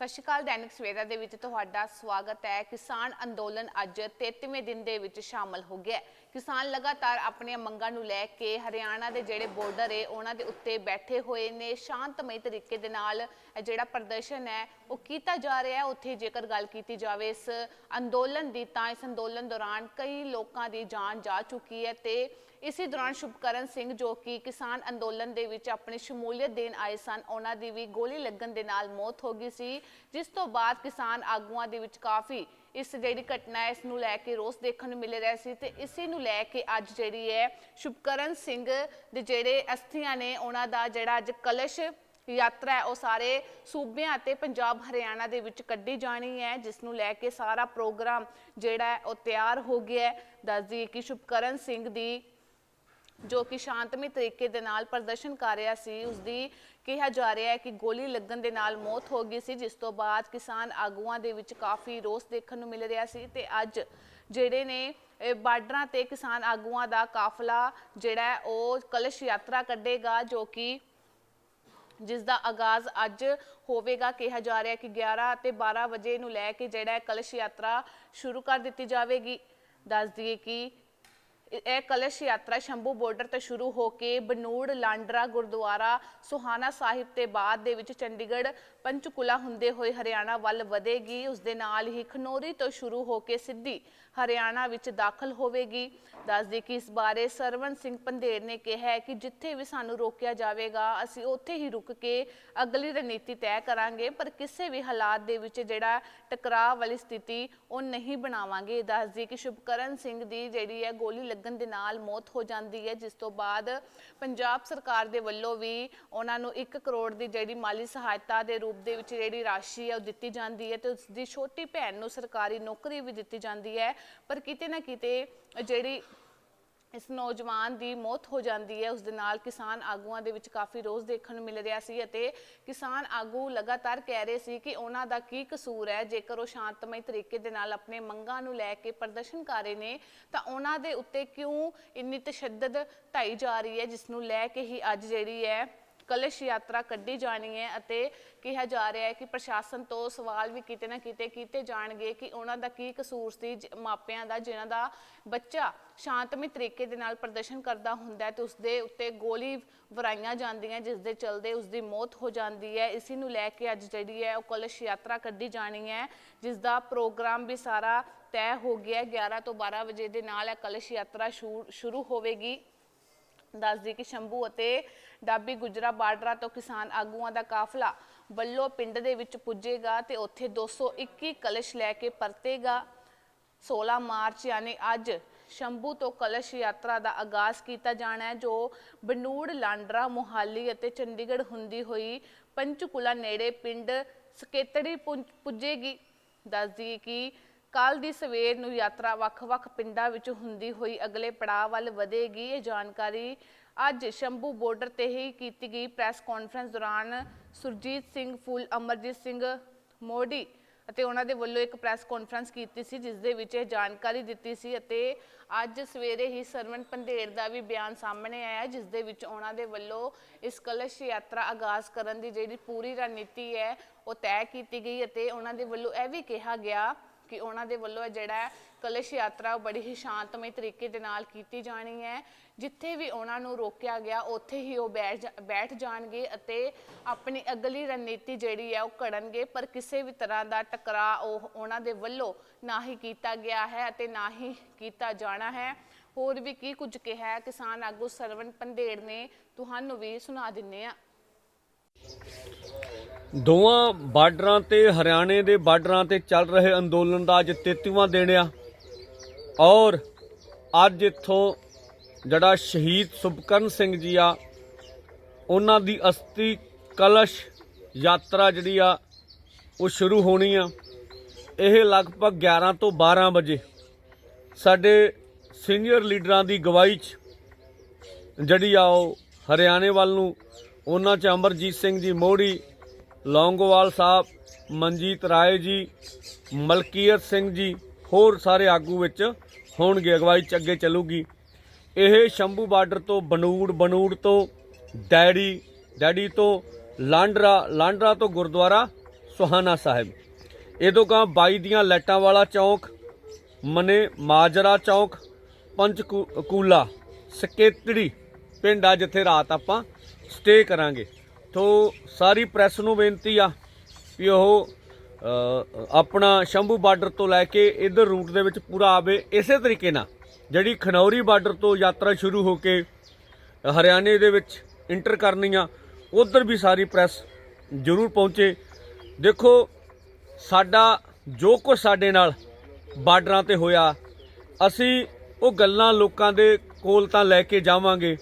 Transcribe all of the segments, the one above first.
ਸਤਿ ਸ਼੍ਰੀ ਅਕਾਲ, ਦੈਨਿਕ ਸਵੇਰਾ ਦੇ ਵਿੱਚ ਤੁਹਾਡਾ ਸਵਾਗਤ ਹੈ। ਕਿਸਾਨ ਅੰਦੋਲਨ ਅੱਜ 33ਵੇਂ ਦਿਨ ਦੇ ਵਿੱਚ ਸ਼ਾਮਲ ਹੋ ਗਿਆ ਕਿਸਾਨ ਲਗਾਤਾਰ ਆਪਣੀਆਂ ਮੰਗਾਂ ਨੂੰ ਲੈ ਕੇ ਹਰਿਆਣਾ ਦੇ ਜਿਹੜੇ ਬਾਰਡਰ ਏ, ਉਹਨਾਂ ਦੇ ਉੱਤੇ ਬੈਠੇ ਹੋਏ ਨੇ। ਸ਼ਾਂਤਮਈ ਤਰੀਕੇ ਦੇ ਨਾਲ ਜਿਹੜਾ ਪ੍ਰਦਰਸ਼ਨ ਹੈ, ਉਹ ਕੀਤਾ ਜਾ ਰਿਹਾ ਹੈ। ਉੱਥੇ ਜੇਕਰ ਗੱਲ ਕੀਤੀ ਜਾਵੇ ਇਸ ਅੰਦੋਲਨ ਦੀ, ਤਾਂ ਇਸ ਅੰਦੋਲਨ ਦੌਰਾਨ ਕਈ ਲੋਕਾਂ ਦੀ ਜਾਨ ਜਾ ਚੁੱਕੀ ਹੈ ਤੇ ਇਸੇ ਦੌਰਾਨ ਸ਼ੁਭਕਰਨ ਸਿੰਘ ਜੋ ਕਿ ਕਿਸਾਨ ਅੰਦੋਲਨ ਦੇ ਵਿੱਚ ਆਪਣੀ ਸ਼ਮੂਲੀਅਤ ਦੇਣ ਆਏ ਸਨ, ਉਹਨਾਂ ਦੀ ਵੀ ਗੋਲੀ ਲੱਗਣ ਦੇ ਨਾਲ ਮੌਤ ਹੋ ਗਈ ਸੀ, ਜਿਸ ਤੋਂ ਬਾਅਦ ਕਿਸਾਨ ਆਗੂਆਂ ਦੇ ਵਿੱਚ ਕਾਫੀ ਇਸ ਜਿਹੜੀ ਘਟਨਾ ਹੈ, ਇਸ ਨੂੰ ਲੈ ਕੇ ਰੋਸ ਦੇਖਣ ਨੂੰ ਮਿਲ ਰਿਹਾ ਸੀ ਤੇ ਇਸੇ ਨੂੰ ਲੈ ਕੇ ਅੱਜ ਜਿਹੜੀ ਹੈ ਸ਼ੁਭਕਰਨ ਸਿੰਘ ਦੇ ਜਿਹੜੇ ਅਸਥੀਆਂ ਨੇ, ਉਹਨਾਂ ਦਾ ਜਿਹੜਾ ਅੱਜ ਕਲਸ਼ ਯਾਤਰਾ ਹੈ, ਉਹ ਸਾਰੇ ਸੂਬਿਆਂ ਅਤੇ ਪੰਜਾਬ ਹਰਿਆਣਾ ਦੇ ਵਿੱਚ ਕੱਢੀ ਜਾਣੀ ਹੈ, ਜਿਸ ਨੂੰ ਲੈ ਕੇ ਸਾਰਾ ਪ੍ਰੋਗਰਾਮ ਜਿਹੜਾ ਉਹ ਤਿਆਰ ਹੋ ਗਿਆ ਹੈ। ਦੱਸ ਕਿ ਸ਼ੁਭਕਰਨ ਸਿੰਘ ਦੀ ਜੋ ਕਿ ਸ਼ਾਂਤਮਈ ਤਰੀਕੇ ਦੇ ਨਾਲ ਪ੍ਰਦਰਸ਼ਨ ਕਰ ਰਿਹਾ ਸੀ ਉਸ ਦੀ ਕਿਹਾ ਜਾ ਰਿਹਾ ਹੈ ਕਿ ਗੋਲੀ ਲੱਗਣ ਦੇ ਨਾਲ ਮੌਤ ਹੋ ਗਈ ਸੀ, ਜਿਸ ਤੋਂ ਬਾਅਦ ਕਿਸਾਨ ਆਗੂਆਂ ਦੇ ਵਿੱਚ ਕਾਫੀ ਰੋਸ ਦੇਖਣ ਨੂੰ ਮਿਲ ਰਿਹਾ ਸੀ ਤੇ ਅੱਜ ਜਿਹੜੇ ਨੇ ਬਾਰਡਰਾਂ ਤੇ ਕਿਸਾਨ ਆਗੂਆਂ ਦਾ ਕਾਫਲਾ ਜਿਹੜਾ ਉਹ ਕਲਸ਼ ਯਾਤਰਾ ਕੱਢੇਗਾ, ਜੋ ਕਿ ਜਿਸ ਦਾ ਆਗਾਜ਼ ਅੱਜ ਹੋਵੇਗਾ। ਕਿਹਾ ਜਾ ਰਿਹਾ ਹੈ ਕਿ 11 ਅਤੇ 12 ਵਜੇ ਨੂੰ ਲੈ ਕੇ ਜਿਹੜਾ ਹੈ ਕਲਸ਼ ਯਾਤਰਾ ਸ਼ੁਰੂ ਕਰ ਦਿੱਤੀ ਜਾਵੇਗੀ। ਦੱਸ ਦਈਏ ਕਿ ਇਹ ਕਲਸ਼ ਯਾਤਰਾ ਸ਼ੰਭੂ ਬਾਰਡਰ ਤੋਂ ਸ਼ੁਰੂ ਹੋ ਕੇ ਬਨੂੜ, ਲਾਂਡਰਾ, ਗੁਰਦੁਆਰਾ, ਸੁਹਾਣਾ ਸਾਹਿਬ ਤੇ ਬਾਅਦ ਦੇ ਵਿੱਚ ਚੰਡੀਗੜ੍ਹ ਪੰਚਕੁਲਾ ਹੁੰਦੇ ਹੋਏ ਹਰਿਆਣਾ ਵੱਲ ਵਧੇਗੀ। ਉਸ ਦੇ ਨਾਲ ਹੀ ਖਨੋਰੀ ਤੋਂ ਸ਼ੁਰੂ ਹੋ ਕੇ ਸਿੱਧੀ ਹਰਿਆਣਾ ਵਿੱਚ ਦਾਖਲ ਹੋਵੇਗੀ। ਦੱਸਦੀ ਕਿ ਇਸ ਬਾਰੇ ਸਰਵਨ ਸਿੰਘ ਪੰਧੇਰ ਨੇ ਕਿਹਾ ਹੈ ਕਿ ਜਿੱਥੇ ਵੀ ਸਾਨੂੰ ਰੋਕਿਆ ਜਾਵੇਗਾ, ਅਸੀਂ ਉੱਥੇ ਹੀ ਰੁਕ ਕੇ ਅਗਲੀ ਰਣਨੀਤੀ ਤੈਅ ਕਰਾਂਗੇ, ਪਰ ਕਿਸੇ ਵੀ ਹਾਲਾਤ ਦੇ ਵਿੱਚ ਜਿਹੜਾ ਟਕਰਾਅ ਵਾਲੀ ਸਥਿਤੀ ਉਹ ਨਹੀਂ ਬਣਾਵਾਂਗੇ। ਦੱਸਦੀ ਕਿ ਸ਼ੁਭਕਰਨ ਸਿੰਘ ਦੀ ਜਿਹੜੀ ਹੈ ਗੋਲੀ ਲੱਗਣ ਦੇ ਨਾਲ ਮੌਤ ਹੋ ਜਾਂਦੀ ਹੈ, ਜਿਸ ਤੋਂ ਬਾਅਦ ਪੰਜਾਬ ਸਰਕਾਰ ਦੇ ਵੱਲੋਂ ਵੀ ਉਹਨਾਂ ਨੂੰ 1 ਕਰੋੜ ਦੀ ਜਿਹੜੀ ਮਾਲੀ ਸਹਾਇਤਾ ਦੇ ਰੂਪ ਦੇ ਵਿੱਚ ਜਿਹੜੀ ਰਾਸ਼ੀ ਹੈ ਉਹ ਦਿੱਤੀ ਜਾਂਦੀ ਹੈ ਤੇ ਉਸ ਦੀ ਛੋਟੀ ਭੈਣ ਨੂੰ ਸਰਕਾਰੀ ਨੌਕਰੀ ਵੀ ਦਿੱਤੀ ਜਾਂਦੀ ਹੈ। ਪਰ ਕਿਤੇ ਨਾ ਕਿਤੇ ਜਿਹੜੀ ਇਸ ਨੌਜਵਾਨ ਦੀ ਮੌਤ ਹੋ ਜਾਂਦੀ ਹੈ ਉਸ ਦੇ ਨਾਲ ਕਿਸਾਨ ਆਗੂਆਂ ਦੇ ਵਿੱਚ ਕਾਫੀ ਰੋਸ ਦੇਖਣ ਨੂੰ ਮਿਲ ਰਿਹਾ ਸੀ ਅਤੇ ਕਿਸਾਨ ਆਗੂ ਲਗਾਤਾਰ ਕਹਿ ਰਹੇ ਸੀ ਕਿ ਉਹਨਾਂ ਦਾ ਕੀ ਕਸੂਰ ਹੈ? ਜੇਕਰ ਉਹ ਸ਼ਾਂਤਮਈ ਤਰੀਕੇ ਦੇ ਨਾਲ ਆਪਣੇ ਮੰਗਾਂ ਨੂੰ ਲੈ ਕੇ ਪ੍ਰਦਰਸ਼ਨ ਕਰ ਰਹੇ ਨੇ, ਤਾਂ ਉਹਨਾਂ ਦੇ ਉੱਤੇ ਕਿਉਂ ਇੰਨੀ ਤਸ਼ੱਦਦ ਢਾਈ ਜਾ ਰਹੀ ਹੈ, ਜਿਸ ਨੂੰ ਲੈ ਕੇ ਹੀ ਅੱਜ ਜਿਹੜੀ ਹੈ ਕਲਸ਼ ਯਾਤਰਾ ਕੱਢੀ ਜਾਣੀ ਹੈ ਅਤੇ ਕਿਹਾ ਜਾ ਰਿਹਾ ਹੈ ਕਿ ਪ੍ਰਸ਼ਾਸਨ ਤੋਂ ਸਵਾਲ ਵੀ ਕਿਤੇ ਨਾ ਕਿਤੇ ਕੀਤੇ ਜਾਣਗੇ ਕਿ ਉਹਨਾਂ ਦਾ ਕੀ ਕਸੂਰ ਸੀ ਜ- ਮਾਪਿਆਂ ਦਾ, ਜਿਨ੍ਹਾਂ ਦਾ ਬੱਚਾ ਸ਼ਾਂਤਮਈ ਤਰੀਕੇ ਦੇ ਨਾਲ ਪ੍ਰਦਰਸ਼ਨ ਕਰਦਾ ਹੁੰਦਾ ਹੈ ਤੇ ਉਸ ਦੇ ਉੱਤੇ ਗੋਲੀ ਵਰਾਈਆਂ ਜਾਂਦੀਆਂ, ਜਿਸ ਦੇ ਚਲਦੇ ਉਸ ਦੀ ਮੌਤ ਹੋ ਜਾਂਦੀ ਹੈ। ਇਸੇ ਨੂੰ ਲੈ ਕੇ ਅੱਜ ਜਿਹੜੀ ਹੈ ਉਹ ਕਲਸ਼ ਯਾਤਰਾ ਕੱਢੀ ਜਾਣੀ ਹੈ, ਜਿਸ ਦਾ ਪ੍ਰੋਗਰਾਮ ਵੀ ਸਾਰਾ ਤੈਅ ਹੋ ਗਿਆ 11 ਤੋਂ 12 ਵਜੇ ਦੇ ਨਾਲ ਇਹ ਕਲਸ਼ ਯਾਤਰਾ ਸ਼ੁ- ਸ਼ੁਰੂ ਹੋਵੇਗੀ। ਦੱਸਦੀ ਕਿ ਸ਼ੰਭੂ ਅਤੇ ਡਾਬੀ ਗੁਜਰਾ ਬਾਰਡਰਾਂ ਤੋਂ ਕਿਸਾਨ ਆਗੂਆਂ ਦਾ ਕਾਫਲਾ ਵੱਲੋਂ ਪਿੰਡ ਦੇ ਵਿੱਚ ਪੁੱਜੇਗਾ ਤੇ ਉੱਥੇ 221 ਕਲਸ਼ ਲੈ ਕੇ ਪਰਤੇਗਾ। 16 ਮਾਰਚ ਯਾਨੀ ਅੱਜ ਸ਼ੰਭੂ ਤੋਂ ਕਲਸ਼ ਯਾਤਰਾ ਦਾ ਆਗਾਜ਼ ਕੀਤਾ ਜਾਣਾ ਹੈ, ਜੋ ਬਨੂੜ, ਲਾਂਡਰਾ, ਮੁਹਾਲੀ ਅਤੇ ਚੰਡੀਗੜ੍ਹ ਹੁੰਦੀ ਹੋਈ ਪੰਚਕੁਲਾ ਨੇੜੇ ਪਿੰਡ ਸਕੇਤੜੀ ਪੁੰਜ- ਪੁੱਜੇਗੀ। ਦੱਸਦੀ ਕਿ ਕੱਲ ਦੀ ਸਵੇਰ ਨੂੰ ਯਾਤਰਾ ਵੱਖ-ਵੱਖ ਪਿੰਡਾਂ ਵਿੱਚ ਹੁੰਦੀ ਹੋਈ ਅਗਲੇ ਪੜਾਅ ਵੱਲ ਵਧੇਗੀ। ਇਹ ਜਾਣਕਾਰੀ ਅੱਜ ਸ਼ੰਭੂ ਬਾਰਡਰ ਤੇ ਹੀ ਕੀਤੀ ਗਈ ਪ੍ਰੈਸ ਕਾਨਫਰੰਸ ਦੌਰਾਨ ਸੁਰਜੀਤ ਸਿੰਘ, ਫੁੱਲ ਅਮਰਜੀਤ ਸਿੰਘ ਮੋਢੀ ਅਤੇ ਉਹਨਾਂ ਦੇ ਵੱਲੋਂ ਇੱਕ ਪ੍ਰੈਸ ਕਾਨਫਰੰਸ ਕੀਤੀ ਸੀ, ਜਿਸ ਦੇ ਵਿੱਚ ਇਹ ਜਾਣਕਾਰੀ ਦਿੱਤੀ ਸੀ ਅਤੇ ਅੱਜ ਸਵੇਰੇ ਹੀ ਸਰਵਨ ਪੰਧੇਰ ਦਾ ਵੀ ਬਿਆਨ ਸਾਹਮਣੇ ਆਇਆ, ਜਿਸ ਦੇ ਵਿੱਚ ਉਹਨਾਂ ਦੇ ਵੱਲੋਂ ਇਸ ਕਲਸ਼ ਯਾਤਰਾ ਆਗਾਜ਼ ਕਰਨ ਦੀ ਜਿਹੜੀ ਪੂਰੀ ਰਣਨੀਤੀ ਹੈ, ਉਹ ਤੈਅ ਕੀਤੀ ਗਈ ਅਤੇ ਉਹਨਾਂ ਦੇ ਵੱਲੋਂ ਇਹ ਵੀ ਕਿਹਾ ਗਿਆ ਕਿ ਉਹਨਾਂ ਦੇ ਵੱਲੋਂ ਜਿਹੜਾ ਕਲਸ਼ ਯਾਤਰਾ ਉਹ ਬੜੀ ਹੀ ਸ਼ਾਂਤਮਈ ਤਰੀਕੇ ਦੇ ਨਾਲ ਕੀਤੀ ਜਾਣੀ ਹੈ। ਜਿੱਥੇ ਵੀ ਉਹਨਾਂ ਨੂੰ ਰੋਕਿਆ ਗਿਆ, ਉੱਥੇ ਹੀ ਉਹ ਬੈਠ ਜਾ- ਬੈਠ ਜਾਣਗੇ ਅਤੇ ਆਪਣੀ ਅਗਲੀ ਰਣਨੀਤੀ ਜਿਹੜੀ ਹੈ ਉਹ ਘੜਨਗੇ ਪਰ ਕਿਸੇ ਵੀ ਤਰ੍ਹਾਂ ਦਾ ਟਕਰਾਅ ਉਹ ਉਹਨਾਂ ਦੇ ਵੱਲੋਂ ਨਾ ਹੀ ਕੀਤਾ ਗਿਆ ਹੈ ਅਤੇ ਨਾ ਹੀ ਕੀਤਾ ਜਾਣਾ ਹੈ। ਹੋਰ ਵੀ ਕੀ ਕੁਝ ਕਿਹਾ ਕਿਸਾਨ ਆਗੂ ਸਰਵਨ ਪੰਧੇੜ ਨੇ, ਤੁਹਾਨੂੰ ਵੀ ਸੁਣਾ ਦਿੰਨੇ ਆ ਦੋਵਾਂ ਬਾਰਡਰਾਂ ਤੇ, ਹਰਿਆਣੇ ਦੇ ਬਾਰਡਰਾਂ ਤੇ ਚੱਲ ਰਹੇ ਅੰਦੋਲਨ ਦਾ ਅੱਜ 33ਵਾਂ ਦਿਨ ਆ। ਔਰ ਅੱਜ ਇੱਥੋਂ ਜਿਹੜਾ ਸ਼ਹੀਦ ਸੁਭਕਰਨ ਸਿੰਘ ਜੀ ਆ, ਉਹਨਾਂ ਦੀ ਅਸਥੀ ਕਲਸ਼ ਯਾਤਰਾ ਜਿਹੜੀ ਆ, ਉਹ ਸ਼ੁਰੂ ਹੋਣੀ ਆ। ਇਹ ਲਗਭਗ 11 ਤੋਂ 12 ਵਜੇ ਸਾਡੇ ਸੀਨੀਅਰ ਲੀਡਰਾਂ ਦੀ ਗਵਾਹੀ 'ਚ ਜਿਹੜੀ ਆ ਉਹ ਹਰਿਆਣੇ ਵੱਲ ਨੂੰ ਉਹਨਾਂ 'ਚ ਅਮਰਜੀਤ ਸਿੰਘ ਜੀ ਮੋੜੀ ਲੌਂਗੋਵਾਲ ਸਾਹਿਬ, ਮਨਜੀਤ ਰਾਏ ਜੀ, ਮਲਕੀਅਤ ਸਿੰਘ ਜੀ, ਹੋਰ ਸਾਰੇ ਆਗੂ ਵਿੱਚ ਹੋਣਗੇ, ਅਗਵਾਈ 'ਚ ਅੱਗੇ ਚੱਲੂਗੀ। ਇਹ ਸ਼ੰਭੂ ਬਾਰਡਰ ਤੋਂ ਬਨੂੜ ਬਨੂੜ ਤੋਂ ਡੈਡੀ ਡੈਡੀ ਤੋਂ ਲਾਂਡਰਾ ਲਾਂਡਰਾ ਤੋਂ ਗੁਰਦੁਆਰਾ ਸੁਹਾਨਾ ਸਾਹਿਬ। ਇਹ ਤੋਂ ਗਾਂ ਬਾਈ ਦੀਆਂ ਲੈਟਾਂ ਵਾਲਾ ਚੌਂਕ, ਮਨੇ ਮਾਜਰਾ ਚੌਂਕ ਪੰਚਕੂਲਾ ਸਕੇਤੜੀ ਪਿੰਡ ਆ ਜਿੱਥੇ ਰਾਤ ਆਪਾਂ ਸਟੇ ਕਰਾਂਗੇ। ਤੋਂ ਸਾਰੀ ਪ੍ਰੈਸ ਨੂੰ ਬੇਨਤੀ ਆ ਵੀ ਉਹ ਆਪਣਾ ਸ਼ੰਭੂ ਬਾਰਡਰ ਤੋਂ ਲੈ ਕੇ ਇਧਰ ਰੂਟ ਦੇ ਵਿੱਚ ਪੂਰਾ ਆਵੇ, ਇਸੇ ਤਰੀਕੇ ਨਾਲ ਜਿਹੜੀ ਖਨੌਰੀ ਬਾਰਡਰ ਤੋਂ ਯਾਤਰਾ ਸ਼ੁਰੂ ਹੋ ਕੇ ਹਰਿਆਣੇ ਦੇ ਵਿੱਚ ਇੰਟਰ ਕਰਨੀ ਆ, ਉਧਰ ਵੀ ਸਾਰੀ ਪ੍ਰੈਸ ਜ਼ਰੂਰ ਪਹੁੰਚੇ। ਦੇਖੋ, ਸਾਡਾ ਜੋ ਕੁਝ ਸਾਡੇ ਨਾਲ ਬਾਰਡਰਾਂ ਤੇ ਹੋਇਆ, ਅਸੀਂ ਉਹ ਗੱਲਾਂ ਲੋਕਾਂ ਦੇ ਕੋਲ ਤਾਂ ਲੈ ਕੇ ਜਾਵਾਂਗੇ।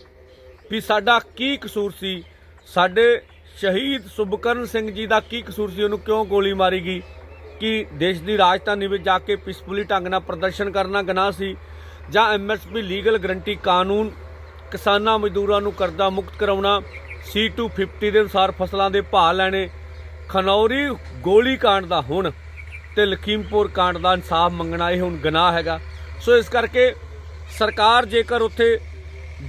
ਵੀ ਸਾਡਾ ਕੀ ਕਸੂਰ ਸੀ? ਸਾਡੇ ਸ਼ਹੀਦ ਸੁਭਕਰਨ ਸਿੰਘ ਜੀ ਦਾ ਕੀ ਕਸੂਰ ਸੀ? ਉਹਨੂੰ ਕਿਉਂ ਗੋਲੀ ਮਾਰੀ ਗਈ? ਕਿ ਦੇਸ਼ ਦੀ ਰਾਜਧਾਨੀ ਵਿੱਚ ਜਾ ਕੇ ਪੀਸਫੁਲੀ ਢੰਗ ਨਾਲ ਪ੍ਰਦਰਸ਼ਨ ਕਰਨਾ ਗਨਾਹ ਸੀ? ਜਾਂ ਐਮਐਸਪੀ ਲੀਗਲ ਗਰੰਟੀ ਕਾਨੂੰਨ ਕਿਸਾਨਾਂ ਮਜ਼ਦੂਰਾਂ ਨੂੰ ਕਰਜ਼ਾ ਮੁਕਤ ਕਰਾਉਣਾ C250 ਦੇ ਅਨੁਸਾਰ ਫਸਲਾਂ ਦੇ ਭਾਅ ਲੈਣੇ, ਖਨੌਰੀ ਗੋਲੀ ਕਾਂਡ ਦਾ ਹੁਣ ਤੇ ਲਖੀਮਪੁਰ ਕਾਂਡ ਦਾ ਇਨਸਾਫ ਮੰਗਣਾ, ਇਹ ਹੁਣ ਗਨਾਹ ਹੈਗਾ। ਸੋ ਇਸ ਕਰਕੇ ਸਰਕਾਰ ਜੇਕਰ ਉੱਥੇ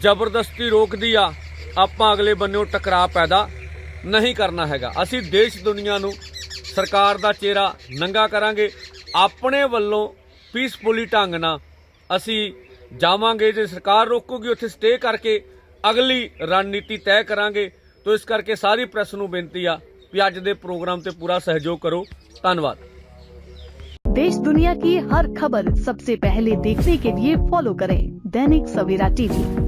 ਜ਼ਬਰਦਸਤੀ ਰੋਕਦੀ ਆ ਆਪਾਂ ਅਗਲੇ ਬੰਨਿਓ ਟਕਰਾਅ ਪੈਦਾ ਨਹੀਂ ਕਰਨਾ ਹੈਗਾ ਅਸੀਂ ਦੇਸ਼ ਦੁਨੀਆ ਨੂੰ ਸਰਕਾਰ ਦਾ ਚਿਹਰਾ ਨੰਗਾ ਕਰਾਂਗੇ ਆਪਣੇ ਵੱਲੋਂ ਪੀਸਫੁਲੀ ਢੰਗ ਨਾਲ ਅਸੀਂ ਜਾਵਾਂਗੇ ਜੇ ਸਰਕਾਰ ਰੋਕੂਗੀ ਉੱਥੇ ਸਟੇ ਕਰਕੇ ਅਗਲੀ ਰਣਨੀਤੀ ਤੈਅ ਕਰਾਂਗੇ ਤੋਂ ਇਸ ਕਰਕੇ ਸਾਰੀ ਪ੍ਰੈਸ ਨੂੰ ਬੇਨਤੀ ਆ ਵੀ ਅੱਜ ਦੇ ਪ੍ਰੋਗਰਾਮ ਤੇ ਪੂਰਾ ਸਹਿਯੋਗ ਕਰੋ ਧੰਨਵਾਦ देश दुनिया की हर खबर सबसे पहले देखने के लिए फॉलो करें दैनिक सवेरा टीवी